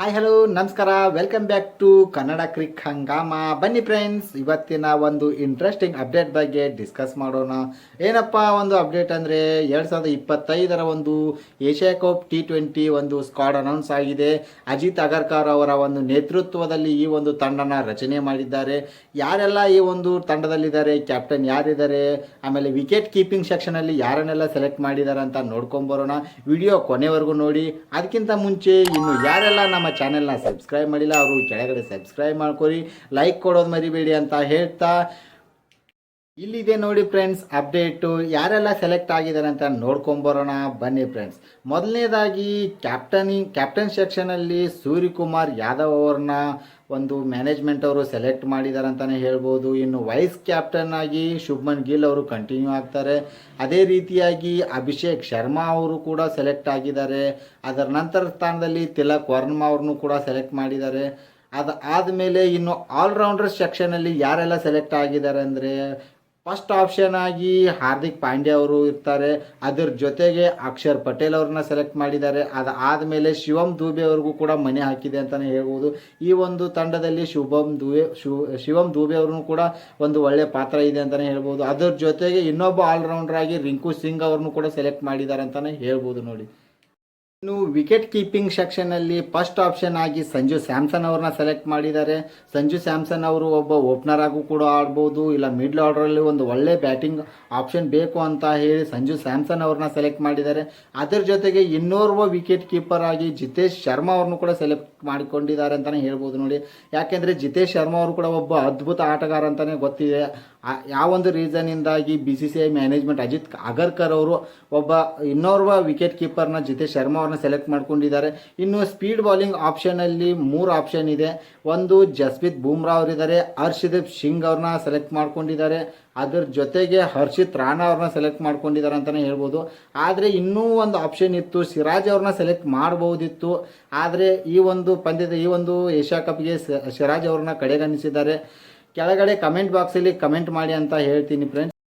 Hi hello ನಮಸ್ಕಾರ. Welcome back to Kannada crick Hangama ಬನ್ನಿ friends ಇವತ್ತಿನ ಒಂದು ಇಂಟ್ರೆಸ್ಟಿಂಗ್ ಅಪ್ಡೇಟ್ ಬಗ್ಗೆ ಡಿಸ್ಕಸ್ ಮಾಡೋಣ. ಏನಪ್ಪ ಒಂದು ಅಪ್ಡೇಟ್ ಅಂದರೆ ಎರಡು ಸಾವಿರದ ಇಪ್ಪತ್ತೈದರ ಒಂದು ಏಷ್ಯಾ ಕಪ್ ಟಿ ಟ್ವೆಂಟಿ ಒಂದು ಸ್ಕ್ವಾಡ್ ಅನೌನ್ಸ್ ಆಗಿದೆ. ಅಜಿತ್ ಅಗರ್ಕರ್ ಅವರ ಒಂದು ನೇತೃತ್ವದಲ್ಲಿ ಈ ಒಂದು ತಂಡನ ರಚನೆ ಮಾಡಿದ್ದಾರೆ. ಯಾರೆಲ್ಲ ಈ ಒಂದು ತಂಡದಲ್ಲಿದ್ದಾರೆ ಕ್ಯಾಪ್ಟನ್ ಯಾರಿದ್ದಾರೆ, ಆಮೇಲೆ ವಿಕೆಟ್ ಕೀಪಿಂಗ್ ಸೆಕ್ಷನಲ್ಲಿ ಯಾರನ್ನೆಲ್ಲ ಸೆಲೆಕ್ಟ್ ಮಾಡಿದ್ದಾರೆ ಅಂತ ನೋಡ್ಕೊಂಬರೋಣ ವಿಡಿಯೋ ಕೊನೆವರೆಗೂ ನೋಡಿ. ಅದಕ್ಕಿಂತ ಮುಂಚೆ ಇನ್ನು ಯಾರೆಲ್ಲ ನಮ್ಮ ಚಾನೆಲ್ನ ಸಬ್ಸ್ಕ್ರೈಬ್ ಮಾಡಿಲ್ಲ ಅವರು ಕೆಳಗಡೆ ಸಬ್ಸ್ಕ್ರೈಬ್ ಮಾಡ್ಕೊರಿ ಲೈಕ್ ಕೊಡೋದು ಮರಿಬೇಡಿ ಅಂತ ಹೇಳ್ತಾ ಇಲ್ಲಿದೆ ನೋಡಿ ಫ್ರೆಂಡ್ಸ್ ಅಪ್ಡೇಟು ಯಾರೆಲ್ಲ ಸೆಲೆಕ್ಟ್ ಆಗಿದ್ದಾರೆ ಅಂತ ನೋಡ್ಕೊಂಬರೋಣ. ಬನ್ನಿ ಫ್ರೆಂಡ್ಸ್ ಮೊದಲನೇದಾಗಿ ಕ್ಯಾಪ್ಟನಿ ಕ್ಯಾಪ್ಟನ್ ಸೆಕ್ಷನಲ್ಲಿ ಸೂರ್ಯಕುಮಾರ್ ಯಾದವ್ ಅವ್ರನ್ನ ಒಂದು ಮ್ಯಾನೇಜ್ಮೆಂಟ್ ಅವರು ಸೆಲೆಕ್ಟ್ ಮಾಡಿದ್ದಾರೆ ಅಂತಲೇ ಹೇಳ್ಬೋದು. ಇನ್ನು ವೈಸ್ ಕ್ಯಾಪ್ಟನ್ ಆಗಿ ಶುಭ್ಮನ್ ಗಿಲ್ ಅವರು ಕಂಟಿನ್ಯೂ ಆಗ್ತಾರೆ. ಅದೇ ರೀತಿಯಾಗಿ ಅಭಿಷೇಕ್ ಶರ್ಮಾ ಅವರು ಕೂಡ ಸೆಲೆಕ್ಟ್ ಆಗಿದ್ದಾರೆ. ಅದರ ನಂತರ ಸ್ಥಾನದಲ್ಲಿ ತಿಲಕ್ ವರ್ಮಾ ಅವ್ರನ್ನೂ ಕೂಡ ಸೆಲೆಕ್ಟ್ ಮಾಡಿದ್ದಾರೆ. ಅದು, ಆದಮೇಲೆ ಇನ್ನು ಆಲ್ರೌಂಡರ್ ಸೆಕ್ಷನಲ್ಲಿ ಯಾರೆಲ್ಲ ಸೆಲೆಕ್ಟ್ ಆಗಿದ್ದಾರೆ ಅಂದರೆ ಫಸ್ಟ್ ಆಪ್ಷನ್ ಆಗಿ ಹಾರ್ದಿಕ್ ಪಾಂಡ್ಯ ಅವರು ಇರ್ತಾರೆ. ಅದರ ಜೊತೆಗೆ ಅಕ್ಷರ್ ಪಟೇಲ್ ಅವ್ರನ್ನ ಸೆಲೆಕ್ಟ್ ಮಾಡಿದ್ದಾರೆ. ಅದು ಆದಮೇಲೆ ಶಿವಮ್ ದೂಬೆ ಅವ್ರಿಗೂ ಕೂಡ ಮನೆ ಹಾಕಿದೆ ಅಂತಲೇ ಹೇಳ್ಬೋದು. ಈ ಒಂದು ತಂಡದಲ್ಲಿ ಶುಭಮ್ ದೂಬೆ ಶಿವಂ ಶಿವಮ್ ದೂಬೆ ಅವ್ರನ್ನೂ ಕೂಡ ಒಂದು ಒಳ್ಳೆ ಪಾತ್ರ ಇದೆ ಅಂತಲೇ ಹೇಳ್ಬೋದು. ಅದರ ಜೊತೆಗೆ ಇನ್ನೊಬ್ಬ ಆಲ್ರೌಂಡರ್ ಆಗಿ ರಿಂಕು ಸಿಂಗ್ ಅವ್ರನ್ನೂ ಕೂಡ ಸೆಲೆಕ್ಟ್ ಮಾಡಿದ್ದಾರೆ ಅಂತಲೇ ಹೇಳ್ಬೋದು ನೋಡಿ. ಇನ್ನು ವಿಕೆಟ್ ಕೀಪಿಂಗ್ ಸೆಕ್ಷನಲ್ಲಿ ಫಸ್ಟ್ ಆಪ್ಷನ್ ಆಗಿ ಸಂಜು ಸ್ಯಾಮ್ಸನ್ ಅವ್ರನ್ನ ಸೆಲೆಕ್ಟ್ ಮಾಡಿದ್ದಾರೆ. ಸಂಜು ಸ್ಯಾಮ್ಸನ್ ಅವರು ಒಬ್ಬ ಓಪನರ್ ಆಗೂ ಕೂಡ ಆಡ್ಬೋದು, ಇಲ್ಲ ಮಿಡ್ಲ್ ಆರ್ಡರಲ್ಲಿ ಒಂದು ಒಳ್ಳೆ ಬ್ಯಾಟಿಂಗ್ ಆಪ್ಷನ್ ಬೇಕು ಅಂತ ಹೇಳಿ ಸಂಜು ಸ್ಯಾಮ್ಸನ್ ಅವ್ರನ್ನ ಸೆಲೆಕ್ಟ್ ಮಾಡಿದ್ದಾರೆ. ಅದರ ಜೊತೆಗೆ ಇನ್ನೋರ್ವ ವಿಕೆಟ್ ಕೀಪರ್ ಆಗಿ ಜಿತೇಶ್ ಶರ್ಮಾ ಅವ್ರನ್ನೂ ಕೂಡ ಸೆಲೆಕ್ಟ್ ಮಾಡಿಕೊಂಡಿದ್ದಾರೆ ಅಂತಲೇ ಹೇಳ್ಬೋದು ನೋಡಿ. ಯಾಕೆಂದರೆ ಜಿತೇಶ್ ಶರ್ಮಾ ಅವರು ಕೂಡ ಒಬ್ಬ ಅದ್ಭುತ ಆಟಗಾರ ಅಂತಲೇ ಗೊತ್ತಿದೆ. ಯಾವೊಂದು ರೀಸನ್ನಿಂದಾಗಿ B C C I management Ajit Agarkar ಅವರು ಒಬ್ಬ ಇನ್ನೋರ್ವ ವಿಕೆಟ್ ಕೀಪರ್ನ ಜಿತೇಶ್ ಶರ್ಮಾ ಅವ್ರನ್ನ ಸೆಲೆಕ್ಟ್ ಮಾಡ್ಕೊಂಡಿದ್ದಾರೆ. ಇನ್ನು ಸ್ಪೀಡ್ ಬಾಲಿಂಗ್ ಆಪ್ಷನಲ್ಲಿ ಮೂರು ಆಪ್ಷನ್ ಇದೆ. ಒಂದು ಜಸ್ಪ್ರೀತ್ ಬೂಮ್ರಾ ಅವರಿದ್ದಾರೆ, ಹರ್ಷದೀಪ್ ಸಿಂಗ್ ಅವ್ರನ್ನ ಸೆಲೆಕ್ಟ್ ಮಾಡ್ಕೊಂಡಿದ್ದಾರೆ. ಅದ್ರ ಜೊತೆಗೆ ಹರ್ಷಿತ್ ರಾಣಾ ಅವ್ರನ್ನ ಸೆಲೆಕ್ಟ್ ಮಾಡ್ಕೊಂಡಿದ್ದಾರೆ ಅಂತಲೇ ಹೇಳ್ಬೋದು. ಆದರೆ ಇನ್ನೂ ಒಂದು ಆಪ್ಷನ್ ಇತ್ತು, ಸಿರಾಜ್ ಅವ್ರನ್ನ ಸೆಲೆಕ್ಟ್ ಮಾಡ್ಬೋದಿತ್ತು. ಆದರೆ ಈ ಒಂದು ಪಂದ್ಯದ, ಈ ಒಂದು ಏಷ್ಯಾ ಕಪ್ಗೆ ಸಿರಾಜ್ ಅವ್ರನ್ನ ಕಡೆಗಣಿಸಿದ್ದಾರೆ. ಕೆಳಗಡೆ ಕಮೆಂಟ್ ಬಾಕ್ಸಲ್ಲಿ ಕಮೆಂಟ್ ಮಾಡಿ ಅಂತ ಹೇಳ್ತೀನಿ ಫ್ರೆಂಡ್ಸ್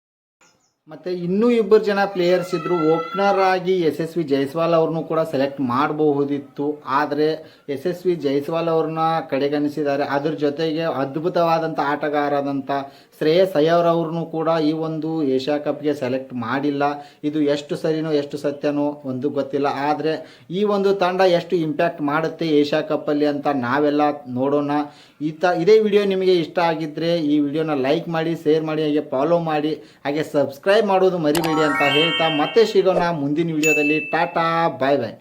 ಮತ್ತು ಇನ್ನೂ ಇಬ್ಬರು ಜನ ಪ್ಲೇಯರ್ಸ್ ಇದ್ದರು ಓಪನರ್ ಆಗಿ ಎಸ್ ಎಸ್ ವಿ ಜೈಸ್ವಾಲ್ ಅವ್ರನ್ನೂ ಕೂಡ ಸೆಲೆಕ್ಟ್ ಮಾಡಬಹುದಿತ್ತು. ಆದರೆ ಎಸ್ ಎಸ್ ವಿ ಜೈಸ್ವಾಲ್ ಅವ್ರನ್ನ ಕಡೆಗಣಿಸಿದ್ದಾರೆ. ಅದ್ರ ಜೊತೆಗೆ ಅದ್ಭುತವಾದಂಥ ಆಟಗಾರರಾದಂಥ ಶ್ರೇಯಸ್ ಅಯ್ಯರ್ ಅವ್ರನ್ನೂ ಕೂಡ ಈ ಒಂದು ಏಷ್ಯಾ ಕಪ್ಗೆ ಸೆಲೆಕ್ಟ್ ಮಾಡಿಲ್ಲ. ಇದು ಎಷ್ಟು ಸರಿನೋ, ಎಷ್ಟು ಸತ್ಯನೋ ಒಂದು ಗೊತ್ತಿಲ್ಲ. ಆದರೆ ಈ ಒಂದು ತಂಡ ಎಷ್ಟು ಇಂಪ್ಯಾಕ್ಟ್ ಮಾಡುತ್ತೆ ಏಷ್ಯಾ ಕಪ್ಪಲ್ಲಿ ಅಂತ ನಾವೆಲ್ಲ ನೋಡೋಣ. ಈ ತ ಇದೇ ವಿಡಿಯೋ ನಿಮಗೆ ಇಷ್ಟ ಆಗಿದ್ದರೆ ಈ ವಿಡಿಯೋನ ಲೈಕ್ ಮಾಡಿ ಶೇರ್ ಮಾಡಿ, ಹಾಗೆ ಫಾಲೋ ಮಾಡಿ, ಹಾಗೆ ಸಬ್ಸ್ಕ್ರೈಬ್ ಮಾಡೋದು ಮರಿಬೇಡಿ ಅಂತ ಹೇಳ್ತಾ ಮತ್ತೆ ಸಿಗೋಣ ಮುಂದಿನ ವಿಡಿಯೋದಲ್ಲಿ. ಟಾಟಾ ಬಾಯ್ ಬಾಯ್